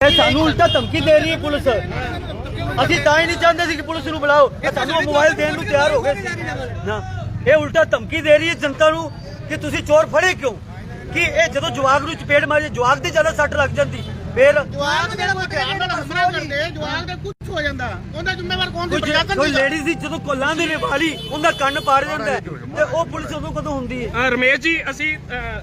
ਇਹ ਸਾਨੂੰ ਉਲਟਾ ਧਮਕੀ ਦੇ ਰਹੀ ਹੈ ਪੁਲਿਸ। ਅਸੀਂ ਤਾਂ ਹੀ ਨਹੀਂ ਚਾਹੁੰਦੇ ਸੀ ਕਿ ਪੁਲਿਸ ਨੂੰ ਬੁਲਾਓ। ਇਹ ਸਾਨੂੰ ਮੋਬਾਈਲ ਦੇਣ ਨੂੰ ਤਿਆਰ ਹੋ ਗਏ ਸੀ। ਨਾ। ਇਹ ਉਲਟਾ ਧਮਕੀ ਦੇ ਰਹੀ ਹੈ ਜਨਤਾ ਨੂੰ ਕਿ ਤੁਸੀਂ ਚੋਰ ਫੜੇ ਕਿਉਂ? ਕਿ ਇਹ ਜਦੋਂ ਜਵਾਗ ਨੂੰ ਚਪੇੜ ਮਾਰੇ ਜਵਾਗ ਤੇ ਜ਼ਿਆਦਾ ਸੱਟ ਲੱਗ ਜਾਂਦੀ। ਫੇਰ ਜਵਾਬ ਜਿਹੜਾ ਕੋਈ ਧਿਆਨ ਨਾਲ ਹਮਲਾ ਕਰਦੇ ਜਵਾਬ ਦੇ ਕੁਝ ਹੋ ਜਾਂਦਾ। ਉਹਦਾ ਜ਼ਿੰਮੇਵਾਰ ਕੌਣ ਸੀ? ਕੋਈ ਪ੍ਰਸ਼ਾਸਨ ਕੋਈ ਸੀ ਲੇਡੀਜ਼ ਦੀ ਜਦੋਂ ਕੋਲਾਂ ਦੀ ਵਾਲੀ ਉਹਦਾ ਕੰਨ ਪਾੜ ਜਾਂਦਾ ਹੈ, ਤੇ ਉਹ ਪੁਲਿਸ ਉਦੋਂ ਕਦੋਂ ਹੁੰਦੀ ਹੈ? ਅ, ਰਮੇਸ਼ ਜੀ ਅਸੀਂ ਅ,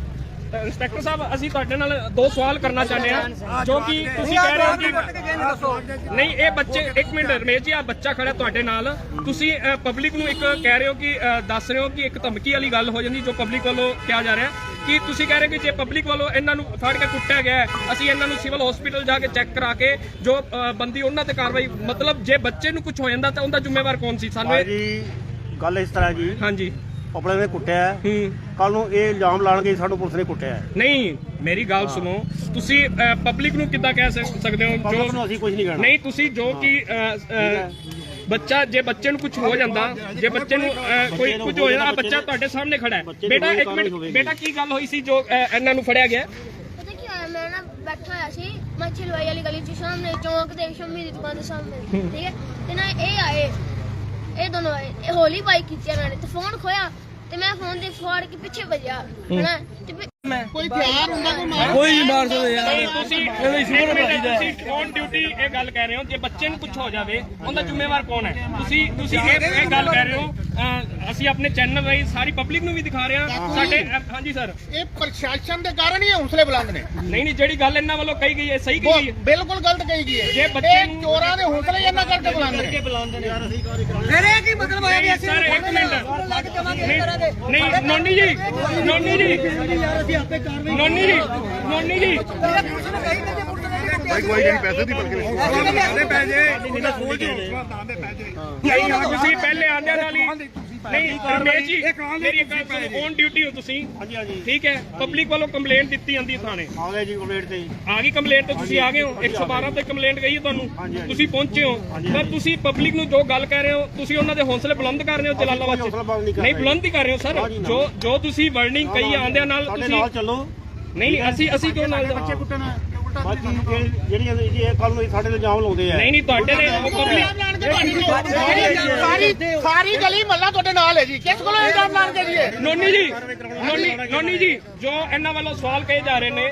ਇੰਸਪੈਕਟਰ ਸਾਹਿਬ ਅਸੀਂ ਤੁਹਾਡੇ ਨਾਲ ਦੋ ਸਵਾਲ ਕਰਨਾ ਚਾਹੁੰਦੇ ਹਾਂ ਜੋ ਕਿ ਤੁਸੀਂ ਕਹਿ ਰਹੇ ਹੋ ਕਿ ਨਹੀਂ ਇਹ ਬੱਚੇ ਇੱਕ ਮਿੰਟ ਰਮੇਸ਼ ਜੀ ਆ ਬੱਚਾ ਖੜਾ ਤੁਹਾਡੇ ਨਾਲ। ਤੁਸੀਂ ਪਬਲਿਕ ਨੂੰ ਇੱਕ ਕਹਿ ਰਹੇ ਹੋ ਕਿ ਦੱਸ ਰਹੇ ਹੋ ਕਿ ਇੱਕ ਧਮਕੀ ਵਾਲੀ ਗੱਲ ਹੋ ਜਾਂਦੀ ਜੋ ਪਬਲਿਕ ਵੱਲੋਂ ਕਿਹਾ ਜਾ ਰਿਹਾ। ਕਿ ਤੁਸੀਂ ਕਹਿ ਰਹੇ ਕਿ ਜੇ ਪਬਲਿਕ ਵੱਲੋਂ ਇਹਨਾਂ ਨੂੰ ਫੜ ਕੇ ਕੁੱਟਿਆ ਗਿਆ ਅਸੀਂ ਇਹਨਾਂ ਨੂੰ ਸਿਵਲ ਹਸਪੀਟਲ ਜਾ ਕੇ ਚੈੱਕ ਕਰਾ ਕੇ ਜੋ ਬੰਦੀ ਉਹਨਾਂ ਤੇ ਕਾਰਵਾਈ ਮਤਲਬ ਜੇ ਬੱਚੇ ਨੂੰ ਕੁਝ ਹੋ ਜਾਂਦਾ ਤਾਂ ਉਹਦਾ ਜ਼ਿੰਮੇਵਾਰ ਕੌਣ ਸੀ? ਸਾਨੂੰ ਜੀ ਗੱਲ ਇਸ ਤਰ੍ਹਾਂ ਜੀ। ਹਾਂਜੀ। ਆਪਣੇ ਨੇ ਕੁੱਟਿਆ ਹੂੰ। ਕੱਲ ਨੂੰ ਇਹ ਇਲਜ਼ਾਮ ਲਾਣਗੇ ਸਾਨੂੰ ਪੁਲਿਸ ਨੇ ਕੁੱਟਿਆ। ਨਹੀਂ ਮੇਰੀ ਗੱਲ ਸੁਣੋ। ਤੁਸੀਂ ਪਬਲਿਕ ਨੂੰ ਕਿੱਦਾਂ ਕਹਿ ਸਕ- ਸਕਦੇ ਹੋ? ਪਬਲਿਕ ਨੂੰ ਜੋ ਅਸੀਂ ਕੁਝ ਨਹੀਂ ਕਹਿਣਾ। ਨਹੀਂ ਤੁਸੀਂ ਜੋ ਕਿ ਅ, ਅ, ਬੱਚਾ ਜੇ ਬੱਚੇ ਨੂੰ ਕੁਝ ਹੋ ਜਾਂਦਾ ਜੇ ਬੱਚੇ ਨੂੰ ਅ, ਕੋਈ ਨੂੰ ਕੁਝ ਹੋ ਹੋ ਜਾਂਦਾ ਜਾਂਦਾ, ਬੱਚਾ ਤੁਹਾਡੇ ਸਾਹਮਣੇ ਖੜਾ ਹੈ। ਬੱਚੇ ਨੂੰ ਬੇਟਾ ਇੱਕ ਕਾਰਵਾਈ ਮਿੰਟ ਹੋਵੇਗੀ। ਬੇਟਾ ਕੀ ਗੱਲ ਹੋਈ ਸੀ ਜੋ ਅ, ਇਹਨਾਂ ਨੂੰ ਫੜਿਆ ਗਿਆ? ਪਤਾ ਕੀ ਹੋਇਆ ਮੈਂ ਨਾ ਬੈਠਾ ਹੋਇਆ ਸੀ ਮੱਛੀ ਲਵਾਈ ਵਾਲੀ ਗਲੀ 'ਚ ਸਾਹਮਣੇ ਚੌਂਕ ਦੇ ਸ਼ੰਮੀ ਦੀ ਦੁਕਾਨ ਦੇ ਸਾਹਮਣੇ ਠੀਕ ਹੈ? ਤੇ ਨਾ ਇਹ ਆਏ ਇਹ ਦੋਨੋਂ ਇਹ ਹੋਲੀ ਬਾਈਕ ਕੀਤੀ ਇਹਨਾਂ ਨੇ ਤੇ ਫੋਨ ਖੋਇਆ ਤੇ ਮੈਂ ਫੋਨ ਦੇ ਫਾੜ ਕੇ ਪਿੱਛੇ ਵੱਜਿਆ ਹਨਾ? ਤੇ ਫਿਰ- ਕੋਈ ਹਥਿਆਰ ਹੁੰਦਾ ਕੋਈ ਮਾਰ? ਕੋਈ ਨਹੀਂ ਮਾਰ ਸਕਦੇ ਨਹੀਂ ਤੁਸੀਂ ਇੱਕ ਮਿੰਟ, ਤੁਸੀਂ ਔਨ ਡਿਊਟੀ ਇਹ ਗੱਲ ਕਹਿ ਰਹੇ ਹੋ ਜੇ ਬੱਚੇ ਨੂੰ ਕੁਝ ਹੋ ਜਾਵੇ ਉਹਦਾ ਜ਼ਿੰਮੇਵਾਰ ਕੌਣ ਹੈ? ਤੁਸੀਂ ਤੁਸੀਂ ਇਹ ਇਹ ਗੱਲ ਕਹਿ ਰਹੇ ਹੋ ਅਸੀਂ ਆਪਣੇ ਚੈਨਲ ਰਾਹੀਂ ਸਾਰੀ ਪਬਲਿਕ ਨੂੰ ਵੀ ਦਿਖਾ ਰਹੇ ਹਾਂ। ਸਾਡੇ ਹਾਂਜੀ ਸਰ ਇਹ ਪ੍ਰਸ਼ਾਸਨ ਦੇ ਕਾਰਨ ਹੀ ਇਹ ਹੌਸਲੇ ਬੁਲੰਦ ਨੇ। ਨਹੀਂ ਨਹੀਂ ਜਿਹੜੀ ਗੱਲ ਇਹਨਾਂ ਵੱਲੋਂ ਕਹੀ ਗਈ ਹੈ ਸਹੀ ਕਹੀ ਗਈ ਹੈ। ਬਿਲਕੁਲ ਗਲਤ ਕਹੀ ਗਈ ਹੈ। ਜੇ ਬੱਚੇ ਇਹ ਨੂੰ- ਚੋਰਾਂ ਦੇ ਹੌਸਲੇ ਹੀ ਇਹਨਾਂ ਕਰਕੇ ਬੁਲੰਦ ਨੇ। ਨਹੀਂ ਸਰ ਇੱਕ ਮਿੰਟ। ਨਹੀਂ ਨੋਨੀ ਜੀ ਨੋਨੀ ਜੀ। ਨੋਨੀ ਜੀ ਨੋਨੀ ਜੀ। ਨਹੀਂ ਤੁਸੀਂ ਪਹਿਲੇ ਆਂਦਿਆਂ ਨਾਲ ਹੀ ਨਹੀਂ ਰਮੇਸ਼ ਜੀ ਮੇਰੀ ਗੱਲ ਸੁਣੋ ਔਨ ਡਿਊਟੀ ਹੋ ਤੁਸੀਂ। ਹਾਂਜੀ ਹਾਂਜੀ। ਠੀਕ ਹੈ? ਪਬਲਿਕ ਵੱਲੋਂ ਕੰਪਲੇਂਟ ਦਿੱਤੀ ਜਾਂਦੀ ਹੈ ਥਾਣੇ। ਆ ਗਏ ਜੀ ਕੰਪਲੀਟ ਤੇ। ਆ ਗਈ ਕੰਪਲੇਂਟ ਤੇ ਤੁਸੀਂ ਆ ਗਏ ਹੋ। 112 ਤੇ ਕੰਪਲੇਂਟ ਗਈ ਤੁਹਾਨੂੰ। ਤੁਸੀਂ ਪਹੁੰਚੇ ਹੋ। ਪਰ। ਤੁਸੀਂ ਪਬਲਿਕ ਨੂੰ ਜੋ ਗੱਲ ਕਹਿ ਰਹੇ ਹੋ ਤੁਸੀਂ ਉਹਨਾਂ ਦੇ ਹੌਸਲੇ ਬੁਲੰਦ ਕਰ ਰਹੇ ਹੋ ਜਲਾਲਾਬਾਦ ਚ। ਨਹੀਂ ਕਰ। ਬੁਲੰਦ ਹੀ ਕਰ ਰਹੇ ਹੋ ਸਰ। ਜੋ ਜੋ ਤੁਸੀਂ ਵਰਨਿੰਗ ਕਹੀ ਆਂਦਿਆਂ ਨਾਲ ਤੁਸੀਂ ਨਾਲ ਚੱਲੋ। ਨਹੀਂ ਅਸੀਂ ਅਸੀਂ ਕਿਉਂ ਨਾਲ ਬੱਚੇ ਕੁੱਟਣ ਬਾਕੀ ਜਿਹੜੀ- ਜਿਹੜੀਆਂ ਜੀ ਇਹ ਕੱਲ ਨੂੰ ਇਹ ਸਾਡੇ ਤੇ ਇਲਜ਼ਾਮ ਲਾਉਂਦੇ ਆ। ਨਹੀਂ ਨਹੀਂ ਤੁਹਾਡੇ ਦੇ ਪਬਲਿਕ ਸਾਰੀ ਸਾਰੀ ਗਲੀ ਮੱਲਾ ਤੁਹਾਡੇ ਨਾਲ ਹੈ ਜੀ। ਕਿਸ ਕੋਲੋਂ ਇਲਜ਼ਾਮ ਲਾਣ ਕੇ ਜੀ ਇਹ? ਨੋਨੀ ਜੀ ਨੋਨੀ ਨੋਨੀ ਜੀ ਜੋ ਇਹਨਾਂ ਵੱਲੋਂ ਸਵਾਲ ਕਹੇ ਜਾ ਰਹੇ ਨੇ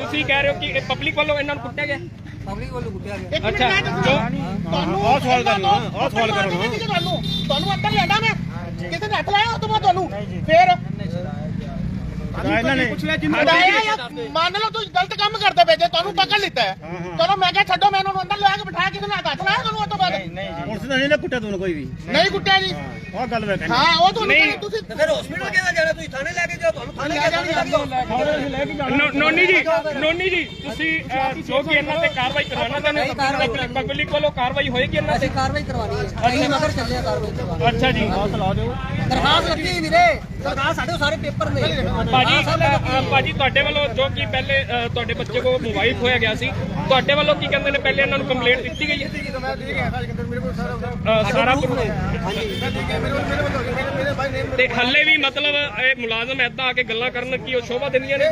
ਤੁਸੀਂ ਕਹਿ ਰਹੇ ਹੋ ਕਿ ਇਹ ਪਬਲਿਕ ਵੱਲੋਂ ਇਹਨਾਂ ਨੂੰ ਕੁੱਟਿਆ ਗਿਆ? ਇੱਕ ਮਿੰਟ ਅੱਛਾ, ਮੈਂ ਦੱਸਦਾ। ਜੋ- ਤੁਹਾਨੂੰ ਆਹ ਸਵਾਲ ਕਰਨਾ, ਆਹ ਸਵਾਲ ਤੁਹਾਨੂੰ ਕਰਨਾ। ਤੁਹਾਨੂੰ। ਤੁਹਾਨੂੰ ਅੰਦਰ ਲਿਆਂਦਾ ਮੈਂ। ਕਿਸੇ ਨੇ ਹੱਥ ਲਾਇਆ ਉਹ ਤੋਂ ਬਾਅਦ ਤੁਹਾਨੂੰ? ਫੇਰ ਇਹਨਾਂ ਨੇ ਹਟਾਇਆ ਜਾਂ ਮੰਨ ਲਓ ਤੁਸੀਂ ਗਲਤ ਕੰਮ ਕਰਦੇ ਪਏ ਜੇ ਤੁਹਾਨੂੰ ਪਕੜ ਲਿੱਤਾ ਹੈ। ਚਲੋ ਮੈਂ ਕਿਹਾ ਛੱਡੋ ਮੈਂ ਇਹਨਾਂ ਨੂੰ ਅੰਦਰ ਲਿਆ ਕੇ ਬਿਠਾਇਆ ਕਿਸੇ ਨੇ ਹੱਥ ਲਾਇਆ ਤੁਹਾਨੂੰ ਉਹ ਤੋਂ ਬਾਅਦ। ਪੁਲਿਸ ਨੇ ਨਹੀਂ ਕੁੱਟਿਆ ਤੁਹਾਨੂੰ ਕੋਈ ਵੀ। ਨਹੀਂ ਕੁੱਟਿਆ ਜੀ। ਆਹ ਗੱਲ ਮੈਂ ਕਹਿੰਦਾ। ਹਾਂ ਉਹ ਤੁਹਾਨੂੰ ਨਹੀਂ। ਕਹਿੰਦੇ ਤੁਸੀਂ ਫਿਰ ਹਸਪੀਟਲ ਕਿਹਦਾ ਜਾਣਾ? ਤੁਸੀਂ ਥਾਣੇ ਲੈ ਕੇ ਜਾਓ ਤੁਹਾਨੂੰ ਥਾਣੇ ਲੈ ਜਾਣੀ ਨੋ- ਨੋਨੀ ਜੀ ਨੋਨੀ ਜੀ ਤੁਸੀਂ ਜੋ ਕਿ ਇਹਨਾਂ ਤੇ ਕਾਰਵਾਈ ਕਰਾਉਣਾ ਚਾਹੁੰਦੇ ਹੋ ਪਬਲਿਕ ਵੱਲੋਂ ਕਾਰਵਾਈ ਹੋਏਗੀ ਇਹਨਾਂ ਤੇ? ਅਸੀਂ ਕਾਰਵਾਈ ਕਰਵਾਣੀ ਹੈ। ਅਸੀਂ ਮਗਰ ਚੱਲੇ ਆ ਕਾਰਵਾਈ ਕਰਵਾਉਣੀ। ਅੱਛਾ ਜੀ। ਦਰਖਾਸਤ ਲੱਗੀ ਵੀਰੇ। ਸਾਡੇ ਸਾਰੇ ਪੇਪਰ ਨੇ। ਭਾਜੀ ਭਾਜੀ ਤੁਹਾਡੇ ਵੱਲੋਂ ਜੋ ਕਿ ਪਹਿਲੇ ਤੁਹਾਡੇ ਬੱਚੇ ਕੋਲ ਮੋਬਾਈਲ ਖੋਇਆ ਗਿਆ ਸੀ ਤੁਹਾਡੇ ਵੱਲੋਂ ਕੀ ਕਹਿੰਦੇ ਨੇ? ਪਹਿਲੇ ਇਹਨਾਂ ਨੂੰ ਕੰਪਲੇਂਟ ਦਿੱਤੀ ਗਈ ਹੈ? ਸਾਰਾ proof- ਤੇ ਹੱਲੇ ਵੀ ਮਤਲਬ ਇਹ ਮੁਲਾਜ਼ਮ ਐਦਾਂ ਆ ਕੇ ਗੱਲਾਂ ਕਰਨ ਕੀ ਉਹ ਸ਼ੋਭਾ ਦਿੰਦੀਆਂ ਨੇ?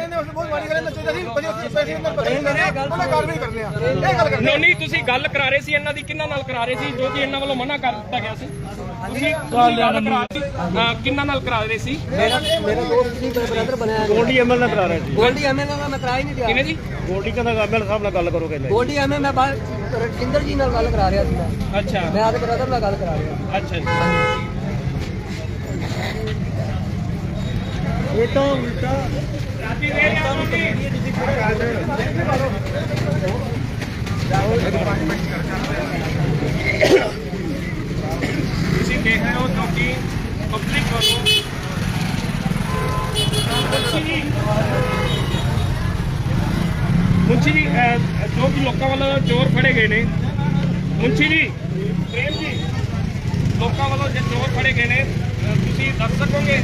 ਨੋਨੀ ਤੁਸੀਂ ਗੱਲ ਕਰਾ ਰਹੇ ਸੀ ਇਹਨਾਂ ਦੀ ਕਿੰਨਾਂ ਨਾਲ ਕਰਾ ਰਹੇ ਸੀ ਜੋ ਕਿ ਇਹਨਾਂ ਵੱਲੋਂ ਮਨਾ ਕਰ ਦਿੱਤਾ ਗਿਆ ਸੀ? ਤੁਸੀਂ ਤੁਸੀਂ ਗੱਲ ਕਰਾ ਰਹੇ ਸੀ? ਅਹ, ਕਿਹਨਾਂ ਨਾਲ ਕਰਾ ਰਹੇ ਸੀ? ਮੇਰਾ ਮੇਰਾ ਦੋਸਤ ਸੀ ਮੇਰਾ ਬ੍ਰਦਰ ਬਣਿਆ ਹੈ। ਗੋਲਡੀ ਐਮਐਲ ਨਾਲ ਕਰਾ ਰਹੇ ਸੀ। ਗੋਲਡੀ ਐਮਐਲ ਨਾਲ ਮੈਂ ਕਰਾ ਹੀ ਨਹੀਂ ਰਿਹਾ। ਕਿਹਨੇ ਜੀ? ਗੋਲਡੀ ਕਹਿੰਦਾ ਐਮਐਲ ਸਾਹਿਬ ਨਾਲ ਗੱਲ ਕਰੋ। ਕਹਿੰਦੇ ਗੋਲਡੀ ਐਮਐਲ ਮੈਂ ਬਾਹਰ ਰਜਿੰਦਰ ਜੀ ਨਾਲ ਗੱਲ ਕਰਾ ਰਿਹਾ ਸੀ ਮੈਂ ਅੱਛਾ ਮੈਂ ਆਦੇ ਬ੍ਰਦਰ ਨਾਲ ਗੱਲ ਕਰਾ ਰਿਹਾ ਅੱਛਾ ਜੀ ਇਹ ਤਾਂ ਉਲਟਾ ਰਾਜੀ ਦੇ ਰਿਹਾ ਤੁਸੀਂ ਤੁਸੀਂ ਦੇਖ ਰਹੇ ਹੋ ਜੋ ਕਿ ਪਬਲਿਕ ਵੱਲੋਂ ਮੁੰਸ਼ੀ ਜੀ ਜੋ ਵੀ ਲੋਕਾਂ ਵੱਲੋਂ ਚੋਰ ਫੜੇ ਗਏ ਨੇ। ਮੁੰਸ਼ੀ ਜੀ, ਪ੍ਰੇਮ ਜੀ, ਲੋਕਾਂ ਵੱਲੋਂ ਜੇ ਚੋਰ ਫੜੇ ਗਏ ਨੇ ਤੁਸੀਂ ਦੱਸ ਸਕੋਗੇ?